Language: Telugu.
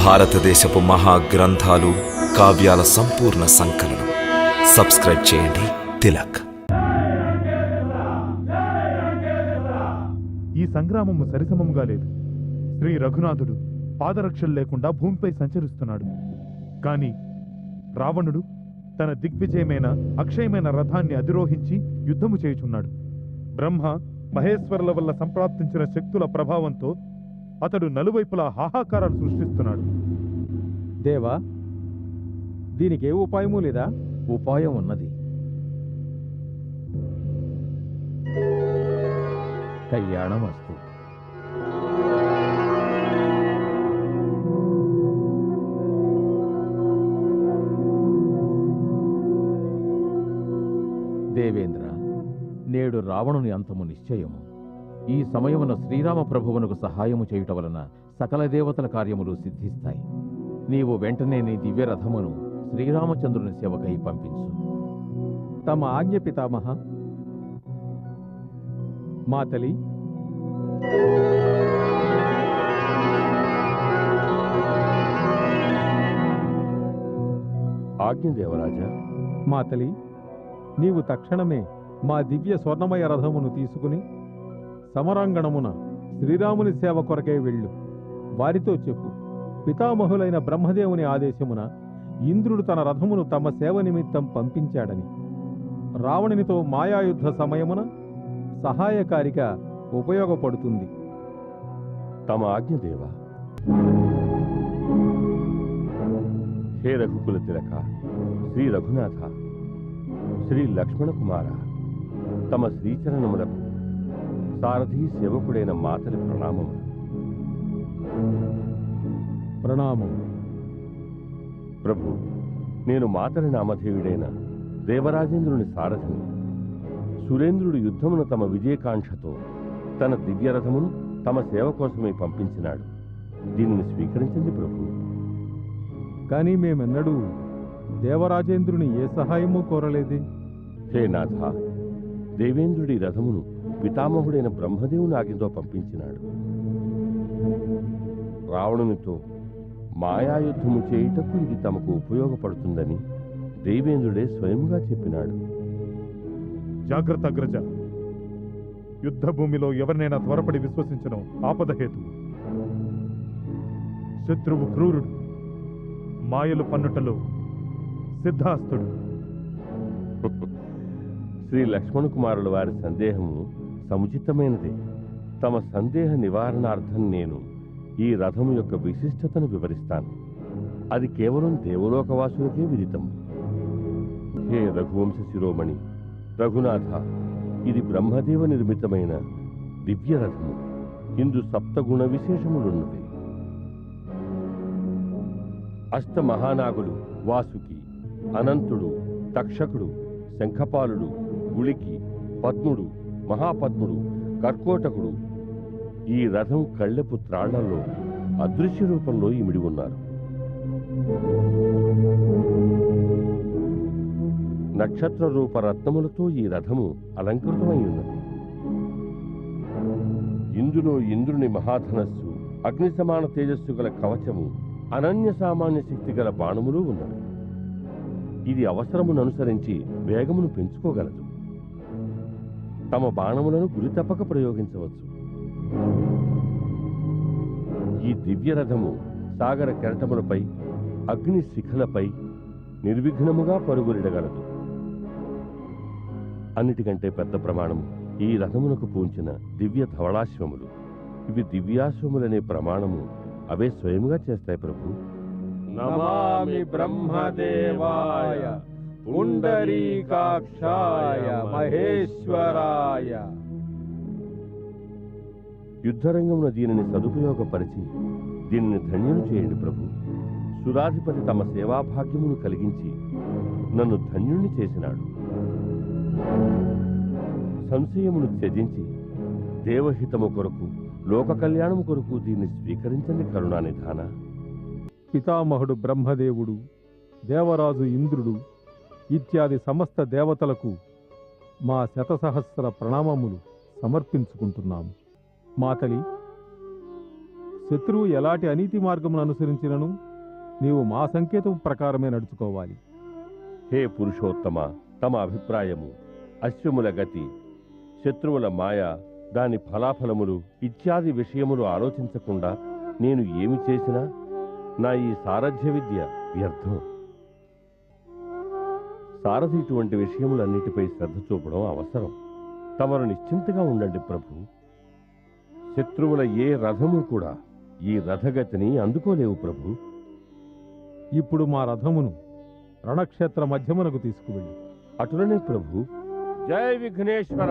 భారతదేశపు మహా గ్రంథాలు కావ్యాల సంపూర్ణ సంకలనం. సబ్స్క్రైబ్ చేయండి. తిలక్. ఈ సంగ్రామము సరిసమముగా లేదు. శ్రీ రఘునాథుడు పాదరక్షలు లేకుండా భూమిపై సంచరిస్తున్నాడు. కాని రావణుడు తన దిగ్విజయమైన అక్షయమైన రథాన్ని అధిరోహించి యుద్ధము చేయుచున్నాడు. బ్రహ్మ మహేశ్వరుల వల్ల సంప్రాప్తించిన శక్తుల ప్రభావంతో అతడు నలువైపులా హాహాకారాలు సృష్టిస్తున్నాడు. దేవా దీనికి ఏ ఉపాయము లేదా? ఉపాయం ఉన్నది. కళ్యాణమస్తు దేవేంద్ర నేడు రావణుని అంతము నిశ్చయము. ఈ సమయమున శ్రీరామ ప్రభువునకు సహాయము చేయుట వలన సకల దేవతల కార్యములు సిద్ధిస్తాయి. నీవు వెంటనే నీ దివ్య రథమును శ్రీరామచంద్రుని సేవకై పంపించు. తమ ఆజ్ఞ పితామహ. మాతలి ఆజ్ఞ దేవరాజా. మాతలి నీవు తక్షణమే మా దివ్య స్వర్ణమయ రథమును తీసుకుని సమరాంగణమున శ్రీరాముని సేవ కొరకై వెళ్ళు. వారితో చెప్పు పితామహులైన బ్రహ్మదేవుని ఆదేశమున ఇంద్రుడు తన రథమును తమ సేవ నిమిత్తం పంపించాడని. రావణునితో మాయాయుద్ధ సమయమున సహాయకారిగా ఉపయోగపడుతుంది. తమ ఆజ్ఞదేవ హే రఘుకుల తిలక శ్రీ రఘునాథ శ్రీ లక్ష్మణ కుమార తమ శ్రీచరణములకు సారథి సేవకుడైన మాతలి ప్రణామములు ప్రణామం. ప్రభు నేను మాతలి నామధేయుడైన దేవరాజేంద్రుని సారథిని. సురేంద్రుడు యుద్ధమున తమ విజయకాంక్షతో తన దివ్యరథమును తమ సేవ కోసమే పంపించినాడు. దీనిని స్వీకరించండి ప్రభు. కానీ మేమెన్నడూ దేవరాజేంద్రుని ఏ సహాయము కోరలేదే. హే నాథ దేవేంద్రుడి రథమును పితామహుడైన బ్రహ్మదేవుని ఆజ్ఞతో పంపించినాడు. రావణునితో మాయాయుద్ధము చేయుటకు ఇది తమకు ఉపయోగపడుతుందని దేవేంద్రుడే స్వయముగా చెప్పినాడు. జాగ్రత్త అగ్రజ. యుద్ధ భూమిలో ఎవరినైనా త్వరపడి విశ్వసించడం ఆపదహేతు శత్రువు క్రూరుడు మాయలు పన్నుటలో సిద్ధాస్తుడు. శ్రీ లక్ష్మణ్ కుమారుల వారి సందేహము సముచితమైనదే. తమ సందేహ నివారణార్థం నేను ఈ రథము యొక్క విశిష్టతను వివరిస్తాను. అది కేవలం దేవలోకవాసులకే విదితం హే రఘువంశ శిరోమణి రఘునాథ ఇది బ్రహ్మదేవ నిర్మితమైన దివ్య రథము. ఇందు సప్తగుణ విశేషములున్నవి. అష్ట మహానాగులు వాసుకి అనంతుడు తక్షకుడు శంఖపాలుడు గుళికి పద్ముడు మహాపద్ముడు కర్కోటకుడు ఈ రథం కళ్ళెపు త్రాళ్ళలో అదృశ్య రూపంలో ఇమిడి ఉన్నారు. నక్షత్ర రూప రత్నములతో ఈ రథము అలంకృతమై ఉన్నది. ఇందులో ఇంద్రుని మహాధనస్సు అగ్ని సమాన తేజస్సు గల కవచము అనన్య సామాన్య శక్తి గల బాణములు ఉన్నవి. ఇది అవసరమును అనుసరించి వేగమును పెంచుకోగలదు. తమ బాణములను గురి తప్పక ప్రయోగించవచ్చు. ఈ దివ్య రథము సాగర కెరటములపై అగ్ని శిఖలపై నిర్విఘ్నముగా పరుగులిడగలదు. అన్నిటికంటే పెద్ద ప్రమాణము ఈ రథమునకు పూంచిన దివ్య ధవళాశ్వములు. ఇవి దివ్యాశ్వములనే ప్రమాణము అవే స్వయముగా చేస్తాయి ప్రభు. నమామి బ్రహ్మదేవాయ. పుండరీకాక్షాయ మహేశ్వరాయ. యుద్ధరంగమున దీనిని సదుపయోగపరిచి దీనిని ధన్యును చేయండి ప్రభు. సురాధిపతి తమ సేవాభాగ్యమును కలిగించి నన్ను ధన్యుణ్ణి చేసినాడు. సంశయమును త్యజించి దేవహితము కొరకు లోక కళ్యాణము కొరకు దీన్ని స్వీకరించండి కరుణానిధాన. పితామహుడు బ్రహ్మదేవుడు దేవరాజు ఇంద్రుడు ఇత్యాది సమస్త దేవతలకు మా శతసహస్ర ప్రణామములు సమర్పించుకుంటున్నాము. మాతలి శత్రువు ఎలాంటి అనీతి మార్గమును అనుసరించినను నీవు మా సంకేతం ప్రకారమే నడుచుకోవాలి. హే పురుషోత్తమ తమ అభిప్రాయము అశ్వముల గతి శత్రువుల మాయ దాని ఫలాఫలములు ఇత్యాది విషయములు ఆలోచించకుండా నేను ఏమి చేసినా నా ఈ సారథ్య విద్య వ్యర్థం. సారథి ఇటువంటి విషయములన్నిటిపై శ్రద్ధ చూపడం అవసరం. తమరు నిశ్చింతగా ఉండండి ప్రభు. శత్రువుల ఏ రథము కూడా ఈ రథగతిని అందుకోలేవు ప్రభు. ఇప్పుడు మా రథమును రణక్షేత్ర మధ్యమునకు తీసుకువెళ్ళి. అటులనే ప్రభు. జై విఘ్నేశ్వర!